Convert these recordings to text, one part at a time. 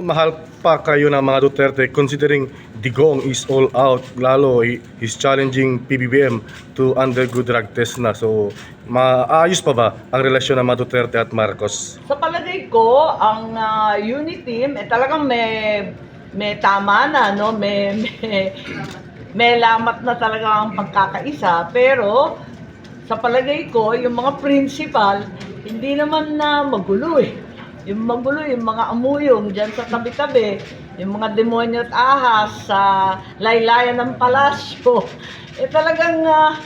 Mahal pa kayo ng mga Duterte considering Digong is all out. Lalo, he's challenging PBBM to undergo drug test na. So, maayos pa ba ang relasyon ng mga Duterte at Marcos? Sa palagay ko, ang ah, unit team, eh, talagang may, may tama na, no? May, may, may lamat na talaga ang pagkakaisa. Pero, sa palagay ko, yung mga principal, hindi naman na magulo eh. Yung magulo, yung mga amuyong dyan sa tabi-tabi, yung mga demonyo at ahas sa laylayan ng palasyo, eh talagang ah,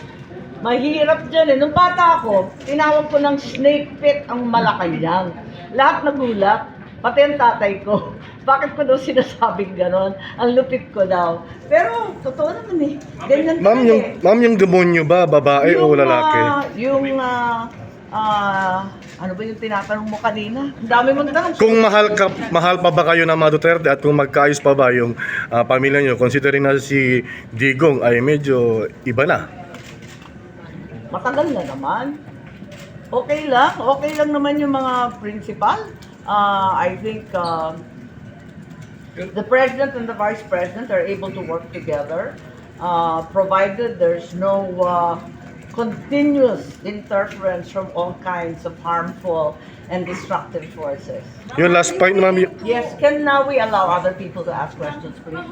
mahirap dyan eh. Nung bata ako, tinawag ko ng snake pit ang Malacanang. Lahat nagulat, pati ang tatay ko. Bakit ko daw sinasabing ganon? Ang lupit ko daw. Pero, totoo naman eh. Ganyan Ma'am, yung, eh. ma'am, yung demonyo ba, babae o lalaki? ah, yung, ah, ah, ano ba yung tinatanong mo kanina? Ang dami mong tanong. Kung mahal ka, mahal pa ba kayo ng mga Duterte at kung magkaayos pa ba yung ah, pamilya nyo, considering na si Digong ay medyo iba na. Matagal na naman. Okay lang. Okay lang naman yung mga principal. Ah, I think um, the president and the vice president are able to work together, uh, provided there's no uh, continuous interference from all kinds of harmful and destructive forces. Yung last point, ma'am, y- Yes, can now we allow other people to ask questions, please?